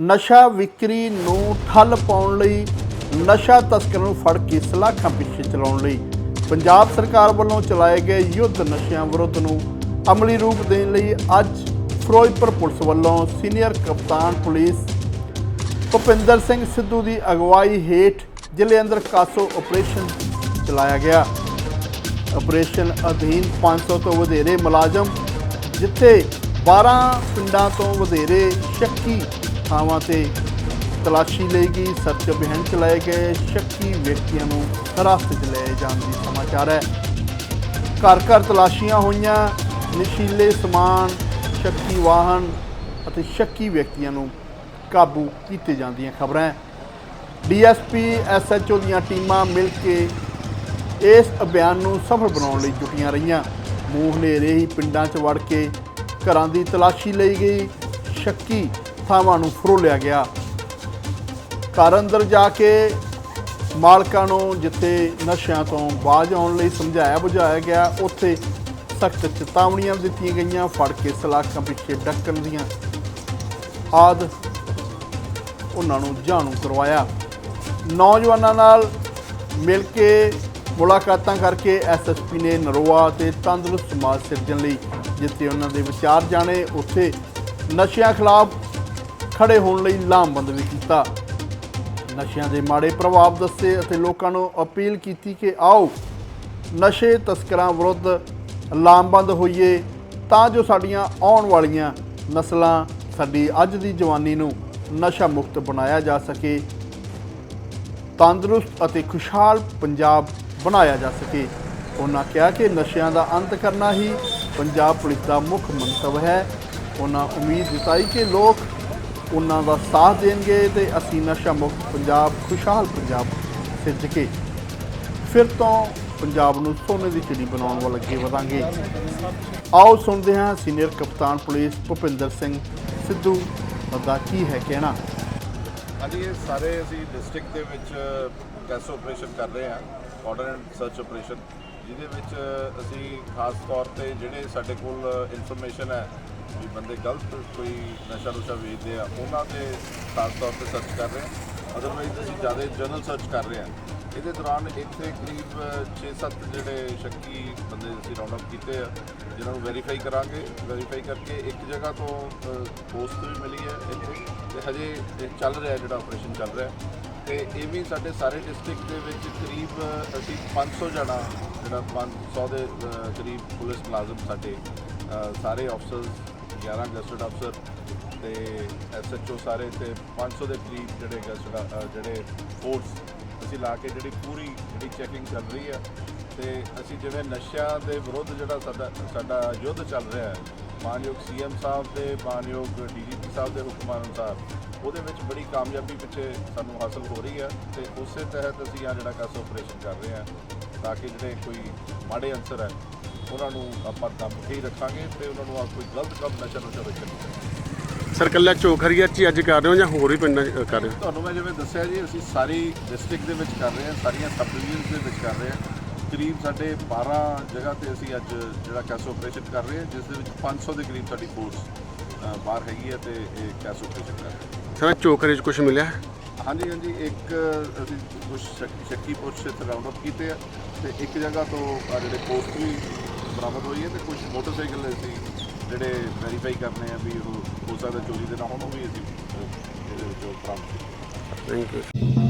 ਨਸ਼ਾ ਵਿਕਰੀ ਨੂੰ ਠੱਲ ਪਾਉਣ ਲਈ, ਨਸ਼ਾ ਤਸਕਰਾਂ ਨੂੰ ਫੜ ਕੇ ਸਲਾਖਾਂ ਪਿੱਛੇ ਚਲਾਉਣ ਲਈ। ਪੰਜਾਬ ਸਰਕਾਰ ਵੱਲੋਂ ਚਲਾਏ ਗਏ ਯੁੱਧ ਨਸ਼ਿਆਂ ਵਿਰੁੱਧ ਨੂੰ ਅਮਲੀ ਰੂਪ ਦੇਣ ਲਈ ਅੱਜ ਫਿਰੋਜ਼ਪੁਰ ਪੁਲਿਸ ਵੱਲੋਂ ਸੀਨੀਅਰ ਕਪਤਾਨ ਪੁਲਿਸ ਭੁਪਿੰਦਰ ਸਿੰਘ ਸਿੱਧੂ ਦੀ ਅਗਵਾਈ ਹੇਠ ਜ਼ਿਲ੍ਹੇ ਅੰਦਰ ਕਾਸੋ ਆਪਰੇਸ਼ਨ ਚਲਾਇਆ ਗਿਆ। ਆਪਰੇਸ਼ਨ ਅਧੀਨ 500 ਤੋਂ ਵਧੇਰੇ ਮੁਲਾਜ਼ਮ, ਜਿੱਥੇ 12 ਪਿੰਡਾਂ ਤੋਂ ਵਧੇਰੇ ਸ਼ੱਕੀ ਥਾਵਾਂ ਤੇ ਤਲਾਸ਼ੀ ਲਈ ਗਈ। ਸਰਚ ਅਭਿਆਨ ਚਲਾਏ ਗਏ। ਸ਼ੱਕੀ ਵਿਅਕਤੀਆਂ ਨੂੰ ਹਿਰਾਸਤ 'ਚ ਲਏ ਜਾਣ ਦੀ ਸਮਾਚਾਰ ਹੈ। ਘਰ ਘਰ ਤਲਾਸ਼ੀਆਂ ਹੋਈਆਂ। ਨਸ਼ੀਲੇ ਸਮਾਨ, ਸ਼ੱਕੀ ਵਾਹਨ ਅਤੇ ਸ਼ੱਕੀ ਵਿਅਕਤੀਆਂ ਨੂੰ ਕਾਬੂ ਕੀਤੇ ਜਾਂਦੀਆਂ ਖਬਰਾਂ ਹੈ। ਡੀਐਸਪੀ, ਐਸਐਚਓ ਦੀਆਂ ਟੀਮਾਂ ਮਿਲ ਕੇ ਇਸ ਅਭਿਆਨ ਨੂੰ ਸਫਲ ਬਣਾਉਣ ਲਈ ਜੁਟੀਆਂ ਰਹੀਆਂ। ਮੂੰਹ ਹਨੇਰੇ ਹੀ ਪਿੰਡਾਂ 'ਚ ਵੜ ਕੇ ਘਰਾਂ ਦੀ ਤਲਾਸ਼ੀ ਲਈ ਗਈ। ਸ਼ੱਕੀ ਥਾਵਾਂ ਨੂੰ ਫਰੋਲਿਆ ਗਿਆ। ਘਰ ਅੰਦਰ ਜਾ ਕੇ ਮਾਲਕਾਂ ਨੂੰ ਜਿੱਥੇ ਨਸ਼ਿਆਂ ਤੋਂ ਬਾਜ਼ ਆਉਣ ਲਈ ਸਮਝਾਇਆ ਬੁਝਾਇਆ ਗਿਆ, ਉੱਥੇ ਸਖਤ ਚੇਤਾਵਨੀਆਂ ਦਿੱਤੀਆਂ ਗਈਆਂ, ਫੜ ਕੇ ਸਲਾਖਾਂ ਪਿੱਛੇ ਡੱਕਣ ਦੀਆਂ ਆਦ ਉਹਨਾਂ ਨੂੰ ਜਾਣੂ ਕਰਵਾਇਆ। ਨੌਜਵਾਨਾਂ ਨਾਲ ਮਿਲ ਕੇ ਮੁਲਾਕਾਤਾਂ ਕਰਕੇ ਐਸਐਸਪੀ ਨੇ ਨਰੋਆ ਤੇ ਤੰਦਰੁਸਤ ਸਮਾਜ ਸਿਰਜਣ ਲਈ ਜਿੱਥੇ ਉਹਨਾਂ ਦੇ ਵਿਚਾਰ ਜਾਣੇ, ਉੱਥੇ ਨਸ਼ਿਆਂ ਖਿਲਾਫ ਖੜੇ ਹੋਣ ਲਈ ਲਾਮਬੰਦ ਵੀ ਕੀਤਾ। ਨਸ਼ਿਆਂ ਦੇ ਮਾੜੇ ਪ੍ਰਭਾਵ ਦੱਸੇ ਅਤੇ ਲੋਕਾਂ ਨੂੰ ਅਪੀਲ ਕੀਤੀ ਕਿ ਆਓ, ਨਸ਼ੇ ਤਸਕਰਾਂ ਵਿਰੁੱਧ ਲਾਮਬੰਦ ਹੋਈਏ ਤਾਂ ਜੋ ਸਾਡੀਆਂ ਆਉਣ ਵਾਲੀਆਂ ਨਸਲਾਂ ਸਾਡੀ ਅੱਜ ਦੀ ਜਵਾਨੀ ਨੂੰ ਨਸ਼ਾ ਮੁਕਤ ਬਣਾਇਆ ਜਾ ਸਕੇ, ਤੰਦਰੁਸਤ ਅਤੇ ਖੁਸ਼ਹਾਲ ਪੰਜਾਬ ਬਣਾਇਆ ਜਾ ਸਕੇ। ਉਹਨਾਂ ਕਿਹਾ ਕਿ ਨਸ਼ਿਆਂ ਦਾ ਅੰਤ ਕਰਨਾ ਹੀ ਪੰਜਾਬ ਪੁਲਿਸ ਦਾ ਮੁੱਖ ਮੰਤਵ ਹੈ। ਉਹਨਾਂ ਉਮੀਦ ਜਤਾਈ ਕਿ ਲੋਕ ਉਹਨਾਂ ਦਾ ਸਾਥ ਦੇਣਗੇ ਤੇ ਅਸੀਂ ਨਸ਼ਾ ਮੁਕਤ ਪੰਜਾਬ, ਖੁਸ਼ਹਾਲ ਪੰਜਾਬ ਸਿਰਜ ਕੇ ਫਿਰ ਤੋਂ ਪੰਜਾਬ ਨੂੰ ਸੋਨੇ ਦੀ ਚਿੜੀ ਬਣਾਉਣ ਵੱਲ ਅੱਗੇ ਵਧਾਂਗੇ। ਆਓ ਸੁਣਦੇ ਹਾਂ ਸੀਨੀਅਰ ਕਪਤਾਨ ਪੁਲਿਸ ਭੁਪਿੰਦਰ ਸਿੰਘ ਸਿੱਧੂ ਦਾ ਕੀ ਹੈ ਕਹਿਣਾ। ਅੱਜ ਇਹ ਸਾਰੇ ਅਸੀਂ ਡਿਸਟ੍ਰਿਕਟ ਦੇ ਵਿੱਚ ਕੈਸ ਆਪਰੇਸ਼ਨ ਕਰ ਰਹੇ ਹਾਂ, ਆਰਡਰ ਐਂਡ ਸਰਚ ਆਪਰੇਸ਼ਨ, ਜਿਹਦੇ ਵਿੱਚ ਅਸੀਂ ਖਾਸ ਤੌਰ ਤੇ ਜਿਹੜੇ ਸਾਡੇ ਕੋਲ ਇਨਫੋਰਮੇਸ਼ਨ ਹੈ ਵੀ ਬੰਦੇ ਗਲਤ ਕੋਈ ਨਸ਼ਾ ਨੁਸ਼ਾ ਵੇਚਦੇ ਆ, ਉਹਨਾਂ ਤੇ ਖਾਸ ਤੌਰ ਤੇ ਸਰਚ ਕਰ ਰਹੇ ਹਾਂ ਅਦਰਵਾਈਜ਼ ਅਸੀਂ ਜ਼ਿਆਦਾ ਜਨਰਲ ਸਰਚ ਕਰ ਰਹੇ ਹਾਂ ਇਹਦੇ ਦੌਰਾਨ ਇੱਥੇ ਕਰੀਬ 6-7 ਜਿਹੜੇ ਸ਼ੱਕੀ ਬੰਦੇ ਅਸੀਂ ਰਾਉਂਡ ਅਪ ਕੀਤੇ ਆ, ਜਿਨ੍ਹਾਂ ਨੂੰ ਵੈਰੀਫਾਈ ਕਰਾਂਗੇ। ਵੈਰੀਫਾਈ ਕਰਕੇ ਇੱਕ ਜਗ੍ਹਾ ਤੋਂ ਪੋਸਟ ਵੀ ਮਿਲੀ ਹੈ ਇੱਥੇ, ਤੇ ਹਜੇ ਇਹ ਚੱਲ ਰਿਹਾ ਜਿਹੜਾ ਆਪਰੇਸ਼ਨ ਚੱਲ ਰਿਹਾ। ਤੇ ਇਹ ਵੀ ਸਾਡੇ ਸਾਰੇ ਡਿਸਟ੍ਰਿਕਟ ਦੇ ਵਿੱਚ ਕਰੀਬ ਅਸੀਂ 500 ਜਣਾ, ਜਿਹੜਾ 500 ਦੇ ਕਰੀਬ ਪੁਲਿਸ ਮੁਲਾਜ਼ਮ ਸਾਡੇ ਸਾਰੇ ਅਫਸਰਸ 11 ਗਸਟਡ ਅਫਸਰ ਤੇ ਐਸਐਚਓ ਸਾਰੇ ਤੇ 500 ਦੇ ਕਰੀਬ ਜਿਹੜੇ ਗਸਟਡ ਜਿਹੜੇ ਫੋਰਸ ਅਸੀਂ ਲਾ ਕੇ ਜਿਹੜੀ ਪੂਰੀ ਜਿਹੜੀ ਚੈਕਿੰਗ ਚੱਲ ਰਹੀ ਹੈ ਤੇ ਅਸੀਂ ਜਿਵੇਂ ਨਸ਼ਿਆਂ ਦੇ ਵਿਰੁੱਧ ਜਿਹੜਾ ਸਾਡਾ ਸਾਡਾ ਯੁੱਧ ਚੱਲ ਰਿਹਾ ਹੈ, ਮਾਨਯੋਗ ਸੀਐਮ ਸਾਹਿਬ ਦੇ, ਮਾਨਯੋਗ ਡੀਜੀਪੀ ਸਾਹਿਬ ਦੇ ਹੁਕਮਾਂ ਅਨੁਸਾਰ ਉਹਦੇ ਵਿੱਚ ਬੜੀ ਕਾਮਯਾਬੀ ਪਿੱਛੇ ਸਾਨੂੰ ਹਾਸਲ ਹੋ ਰਹੀ ਹੈ ਤੇ ਉਸੇ ਤਹਿਤ ਅਸੀਂ ਆ ਜਿਹੜਾ ਕਾਸ ਆਪਰੇਸ਼ਨ ਕਰ ਰਹੇ ਹਾਂ ਤਾਂ ਕਿ ਜਿਹੜੇ ਕੋਈ ਮਾੜੇ ਅਨਸਰ ਹੈ ਉਹਨਾਂ ਨੂੰ ਆਪਾਂ ਦਮ ਕੇ ਹੀ ਰੱਖਾਂਗੇ ਤੇ ਉਹਨਾਂ ਨੂੰ ਆ ਕੋਈ ਗਲਤ ਕੰਮ ਨਸ਼ਾ ਨੁਸ਼ਾ ਵਿੱਚ ਨਹੀਂ ਕਰਨਾ ਸਰ ਕੱਲਾ ਚੋਖਰੀਆ ਚ ਹੀ ਅੱਜ ਕਰ ਰਹੇ ਹੋ ਜਾਂ ਹੋਰ ਵੀ ਪਿੰਡਾਂ 'ਚ ਕਰ ਰਹੇ ਹੋ? ਤੁਹਾਨੂੰ ਮੈਂ ਜਿਵੇਂ ਦੱਸਿਆ ਜੀ ਅਸੀਂ ਸਾਰੀ ਡਿਸਟ੍ਰਿਕਟ ਦੇ ਵਿੱਚ ਕਰ ਰਹੇ ਹਾਂ ਸਾਰੀਆਂ ਸਬ ਡਿਵੀਜ਼ਨਸ ਦੇ ਵਿੱਚ ਕਰ ਰਹੇ ਹਾਂ। ਕਰੀਬ ਸਾਡੇ 12 ਜਗ੍ਹਾ ਤੇ ਅਸੀਂ ਅੱਜ ਜਿਹੜਾ ਕੈਸ ਆਪਰੇਸ਼ਨ ਕਰ ਰਹੇ ਹਾਂ ਜਿਸ ਦੇ ਵਿੱਚ 500 ਦੇ ਕਰੀਬ ਸਾਡੀ ਫੋਰਸ ਬਾਹਰ ਹੈਗੀ ਹੈ ਤੇ ਇਹ ਕੈਸ ਆਪਰੇਸ਼ਨ ਕਰ ਰਹੇ ਹਾਂ। ਸਰ ਚੋਖਰੇ ਚ ਕੁਝ ਮਿਲਿਆ? ਹਾਂਜੀ ਹਾਂਜੀ ਇੱਕ ਅਸੀਂ ਕੁਝ ਸ਼ੱਕੀ ਪੁਰਸ਼ ਇੱਥੇ ਰਾਉਂਡ ਅਪ ਕੀਤੇ ਆ ਤੇ ਇੱਕ ਜਗ੍ਹਾ ਤੋਂ ਆ ਜਿਹੜੇ ਪੋਸਟ ਵੀ ਬਰਾਮਦ ਹੋਈ ਹੈ ਤੇ ਕੁਝ ਮੋਟਰਸਾਈਕਲ ਅਸੀਂ ਜਿਹੜੇ ਵੈਰੀਫਾਈ ਕਰਨੇ ਆ ਵੀ ਉਹ ਹੋ ਸਕਦਾ ਚੋਰੀ ਦੇ ਨਾ ਹੋਣ ਉਹ ਵੀ ਅਸੀਂ ਅ, ਇਹਦੇ ਬਰਾਮਦ ਥੈਂਕ ਯੂ